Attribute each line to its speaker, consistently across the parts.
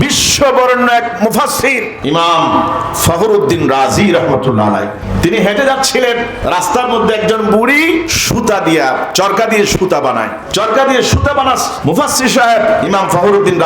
Speaker 1: বিশ্ববরণ্য এক মুফাসসির। ইমাম রাজি রহমতুল্লাহ তিনি হেঁটে যাচ্ছিলেন, রাস্তার মধ্যে একজন বুড়ি সুতা দিয়া, চরকা দিয়ে সুতা বানায়। চরকা দিয়ে সুতা বানাস মুফাসসির সাহেব, ইমাম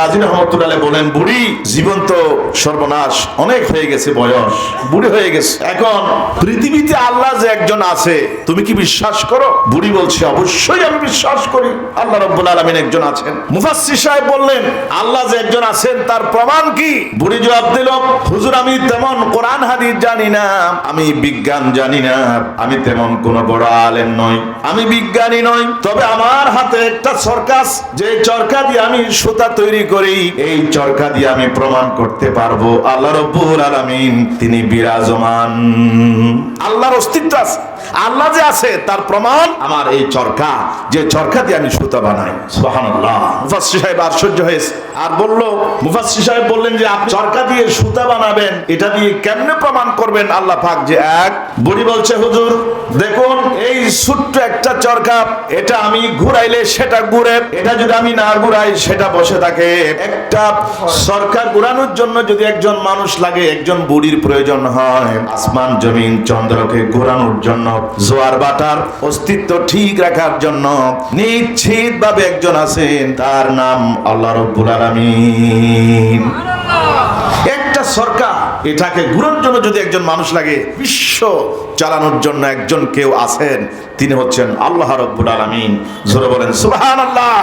Speaker 1: রাজি রহমতুল্লাহ বলেন, বুড়ি জীবন তো সর্বনাশ, অনেক হয়ে গেছে বয়স, বুড়ি হয়ে গেছে। এখন পৃথিবীতে আল্লাহ যে একজন আছে, তুমি কি বিশ্বাস করো? বুড়ি বলছে, অবশ্যই আমি বিশ্বাস করি, আল্লাহ রব্বুল আলমিন একজন আছেন। মুফাসসির সাহেব বললেন, আল্লাহ যে একজন আছেন তার প্রমাণ কি? বুড়ি জবাব দিল হুজুর আমি তেমন কোরআন হাদিস জানি না আমি বিজ্ঞান জানি না আমি তেমন কোন বড় আলেম নই আমি বিজ্ঞানী নই তবে আমার হাতে একটা সরকাস যে চরকা দিয়ে আমি সুতা তৈরি করি এই চরকা দিয়ে আমি প্রমাণ করতে পারব আল্লাহ রব্বুল আলামিন তিনি বিরাজমান। আল্লাহর অস্তিত্ব আছে। আল্লাহ যে আছে, তার প্রমাণ আমার এই চরকা যে চরকা দিয়ে আমি সুতা বানাই। সাহেব আশ্চর্য হয়েছে। আর বলল, মুফাসসির সাহেব বললেন যে আপনি চরকা দিয়ে সুতা বানাবেন, এটা দিয়ে কেমনে প্রমাণ করবেন? আল্লাহ পাক যে এক, বুড়ি বলছে, হুজুর, দেখুন, এই ছোট্ট একটা চরকা এটা আমি ঘুরাইলে সেটা ঘুরে, এটা যদি আমি না ঘুরাই, সেটা বসে থাকে। একটা সরকার ঘুরানোর জন্য যদি একজন মানুষ লাগে, একজন বুড়ির প্রয়োজন হয়। আসমান, জমিন, চন্দ্রকে ঘোরানোর জন্য। জোয়ার বাটার অস্তিত্ব ঠিক রাখার জন্য নিশ্চিত ভাবে একজন আছেন, তার নাম আল্লাহ রব্বুল আলামিন। একটা সরকার এটাকে ঘুরানোর জন্য যদি একজন মানুষ লাগে, বিশ্ব চালানোর জন্য একজন কেউ আছেন, তিনি হচ্ছেন আল্লাহ রব্বুল আলামিন। জোরে বলেন, সুবহানাল্লাহ।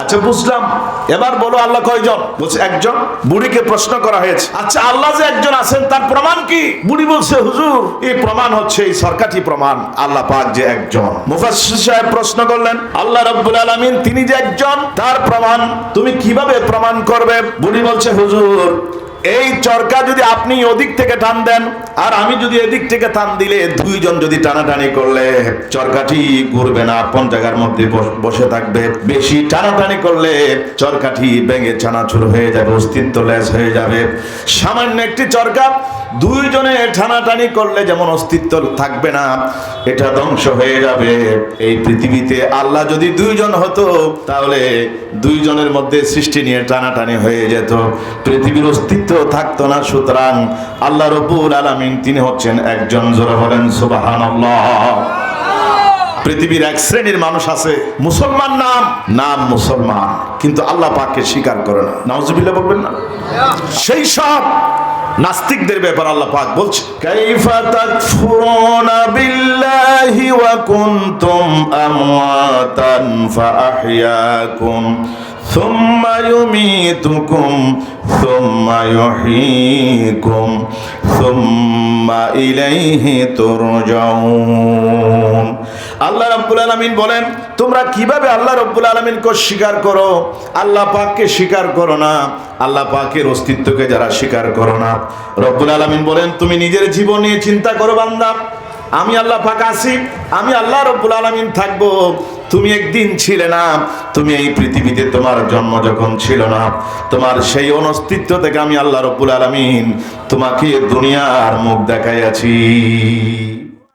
Speaker 1: আচ্ছা বুঝলাম এবার বলো আল্লাহ কয়জন? বলছে একজন। বুড়িকে প্রশ্ন করা হয়েছে। আচ্ছা আল্লাহ যে একজন আছেন তার প্রমাণ কি? বুড়ি বলছে হুজুর এই প্রমাণ হচ্ছে এই সরকারি প্রমাণ আল্লাহ পাক যে একজন। মুফাসসির সাহেব প্রশ্ন করলেন আল্লাহ রাব্বুল আলামিন তিনি যে একজন তার প্রমাণ তুমি কীভাবে প্রমাণ করবে? বুড়ি বলছে হুজুর এই চরকা যদি আপনি ওদিক থেকে টান দেন আর আমি যদি এদিক থেকে টান দিলে দুইজন যদি টানাটানি করলে চরকাঠি ঘুরবে না, আপন জায়গার মধ্যে বসে থাকবে। বেশি টানাটানি করলে চরকাটি ভেঙে চানাচুর হয়ে যাবে, অস্তিত্ব লেস হয়ে যাবে। সামান্য একটি চরকা, দুইজনে টানাটানি করলে যেমন অস্তিত্ব থাকবে না, এটা ধ্বংস হয়ে যাবে। এই পৃথিবীতে আল্লাহ যদি দুইজন হতো, তাহলে দুইজনের মধ্যে সৃষ্টি নিয়ে টানাটানি হয়ে যেত। পৃথিবীর অস্তিত্ব থাকতো না, সুতরাং আল্লাহ রব্বুল আলামিন, তিনি হচ্ছেন একজন জোরে বলেন, সুবহানাল্লাহ। পৃথিবীর এক শ্রেণির মানুষ আছে, মুসলমান নাম নাম মুসলমান, কিন্তু আল্লাহ পাককে স্বীকার করে না। নাউজুবিল্লাহ বলবেন না? সেই সব নাস্তিকদের ব্যাপার আল্লাহ পাক বলছে, কাইফা তাকফুরুনা বিল্লাহি ওয়া কুনতুম আমওয়াতান ফাআহইয়াকুম। ثم يميتكم ثم يحييكم ثم إليه ترجعون আল্লাহ রাব্বুল আলামিন বলেন তোমরা কিভাবে আল্লাহ রাব্বুল আলামিনকে স্বীকার করো আল্লাহ পাককে স্বীকার করো না আল্লাহ পাকের অস্তিত্বকে যারা স্বীকার করো না রব্বুল আলামিন বলেন তুমি নিজের জীবন নিয়ে চিন্তা করো বান্দা আমি আল্লাহ পাক আছি আমি আল্লাহ রব্বুল আলামিন থাকবো তুমি একদিন ছিলে না, তুমি এই পৃথিবীতে তোমার জন্ম যখন ছিল না, তোমার সেই অনস্তিত্ব থেকে আমি আল্লাহ রব্বুল আলমিন তোমাকে দুনিয়ার মুখ দেখাইয়াছি।